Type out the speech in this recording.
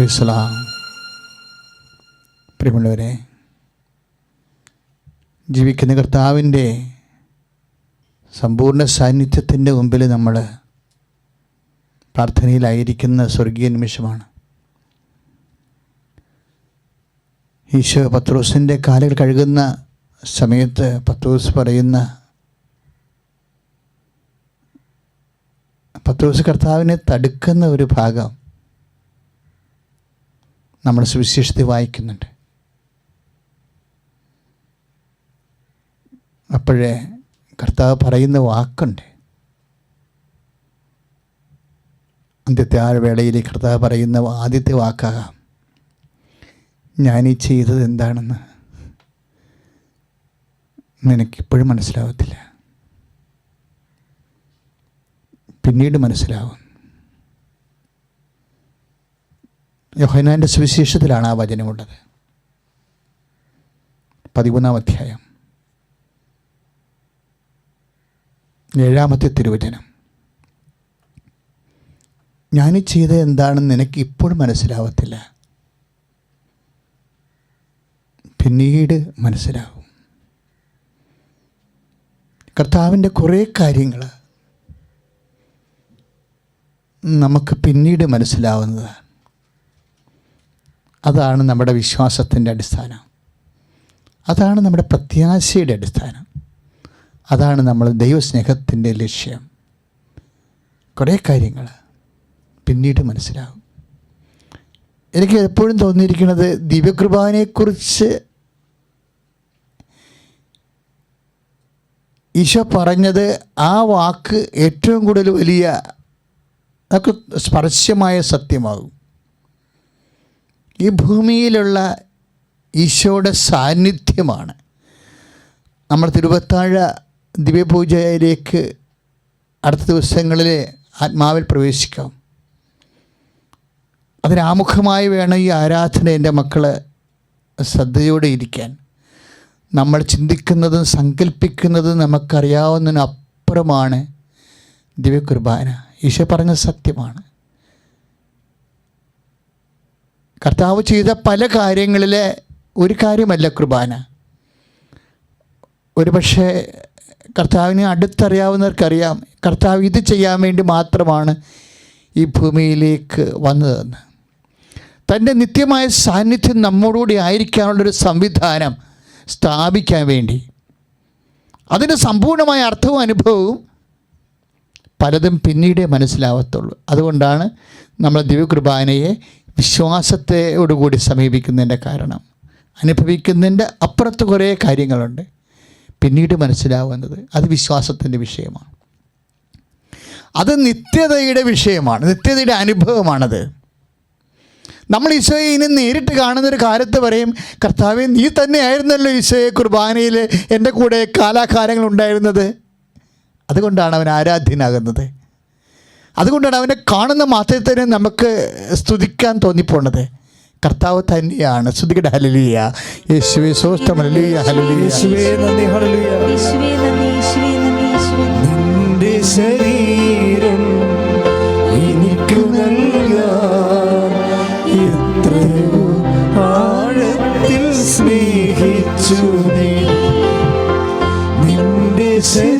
പേസലാം പ്രിയമുള്ളവരെ ജീവിക്കുന്ന കർത്താവിന്റെ സമ്പൂർണ സാന്നിധ്യത്തിന്റെ മുമ്പിൽ നമ്മൾ പ്രാർത്ഥനയിലായിരിക്കുന്ന സ്വർഗീയ നിമിഷമാണ്. ഈശോ പത്രോസിന്റെ കാലുകൾ കഴുകുന്ന സമയത്ത് പത്രോസ് പറയുന്ന പത്രോസ് കർത്താവിനെ തടുക്കുന്ന ഒരു ഭാഗം നമ്മൾ സുവിശേഷത്തിൽ വായിക്കുന്നുണ്ട്. അപ്പോഴേ കർത്താവ് പറയുന്ന വാക്കുണ്ട്. അന്ത്യത്തെ ആ വേളയിൽ കർത്താവ് പറയുന്ന ആദ്യത്തെ വാക്കാകാം. ഞാനീ ചെയ്തത് എന്താണെന്ന് നിനക്കിപ്പോഴും മനസ്സിലാവത്തില്ല. പിന്നീട് മനസ്സിലാവും. യോഹനാന്റെ സുവിശേഷത്തിലാണ് ആ വചനമുള്ളത് പതിമൂന്നാം അധ്യായം. ഏഴാമത്തെ തിരുവചനം. ഞാൻ ചെയ്ത എന്താണെന്ന് നിനക്ക് ഇപ്പോഴും മനസ്സിലാവത്തില്ല. പിന്നീട് മനസ്സിലാവും. കർത്താവിന്റെ കുറേ കാര്യങ്ങൾ നമുക്ക് പിന്നീട് മനസ്സിലാവുന്നതാണ്. അതാണ് നമ്മുടെ വിശ്വാസത്തിന്റെ അടിസ്ഥാനം. അതാണ് നമ്മുടെ പ്രത്യാശയുടെ അടിസ്ഥാനം. അതാണ് നമ്മൾ ദൈവസ്നേഹത്തിന്റെ ലക്ഷ്യം. കുറേ കാര്യങ്ങൾ പിന്നീട് മനസ്സിലാകും. എനിക്ക് എപ്പോഴും തോന്നിയിരിക്കുന്നത് ദിവ്യകൃപാനെക്കുറിച്ച് ഈശോ പറഞ്ഞത് ആ വാക്ക് ഏറ്റവും കൂടുതൽ വലിയ നമുക്ക് സ്പർശ്യമായ സത്യമാകും. ഈ ഭൂമിയിലുള്ള ഈശോയുടെ സാന്നിധ്യമാണ്. നമ്മൾ തിരുവത്താഴ ദിവ്യപൂജയിലേക്ക് അടുത്ത ദിവസങ്ങളിൽ ആത്മാവിൽ പ്രവേശിക്കാം. അതിനാമുഖമായി വേണം ഈ ആരാധന എന്റെ മക്കൾ ശ്രദ്ധയോടെ ഇരിക്കാൻ. നമ്മൾ ചിന്തിക്കുന്നതും സങ്കല്പിക്കുന്നതും നമുക്കറിയാവുന്നതിനപ്പുറമാണ് ദിവ്യകുർബാന. ഈശോ പറഞ്ഞ സത്യമാണ്. കർത്താവ് ചെയ്ത പല കാര്യങ്ങളിലെ ഒരു കാര്യമല്ല കുർബാന. ഒരു പക്ഷേ കർത്താവിനെ അടുത്തറിയാവുന്നവർക്കറിയാം കർത്താവ് ഇത് ചെയ്യാൻ വേണ്ടി മാത്രമാണ് ഈ ഭൂമിയിലേക്ക് വന്നതെന്ന്. തന്റെ നിത്യമായ സാന്നിധ്യം നമ്മോടുകൂടി ആയിരിക്കാനുള്ളൊരു സംവിധാനം സ്ഥാപിക്കാൻ വേണ്ടി. അതിന്റെ സമ്പൂർണമായ അർത്ഥവും അനുഭവവും പലതും പിന്നീടേ മനസ്സിലാവത്തുള്ളൂ. അതുകൊണ്ടാണ് നമ്മൾ ദിവ്യകുർബാനയെ വിശ്വാസത്തോടുകൂടി സമീപിക്കുന്നതിന്റെ കാരണം. അനുഭവിക്കുന്നതിന്റെ അപ്പുറത്ത് കുറേ കാര്യങ്ങളുണ്ട്. പിന്നീട് മനസ്സിലാവുന്നത് അത് വിശ്വാസത്തിന്റെ വിഷയമാണ്. അത് നിത്യതയുടെ വിഷയമാണ്. നിത്യതയുടെ അനുഭവമാണത്. നമ്മൾ ഈശോയെ ഇനി നേരിട്ട് കാണുന്നൊരു കാലത്ത് പറയും കർത്താവെ നീ തന്നെയായിരുന്നല്ലോ ഈശോയെ കുർബാനയിൽ എന്റെ കൂടെ കാലാകാലങ്ങൾ ഉണ്ടായിരുന്നത്? അതുകൊണ്ടാണ് അവൻ ആരാധ്യനാകുന്നത്. അതുകൊണ്ടാണ് അവനെ കാണുന്ന മാത്രത്തിന് നമുക്ക് സ്തുതിക്കാൻ തോന്നിപ്പോണത്. കർത്താവ് തന്നെയാണ്. സ്തുതിക്കട്ടെ. ഹലലിയ യേശുവേ സോഷ്ടം ഹലലിയ ഹലലിയ യേശുവേ നന്ദി. ഹല്ലേലൂയ. യേശുവേ നന്ദി. യേശുവേ നന്ദി. യേശുവേ നന്ദി. നിന്റെ ശരീരം എനിക്ക് നൽകാൻ എത്രയോ ആഴത്തിൽ സ്നേഹിച്ചു നീ. നിന്റെ ശരീരം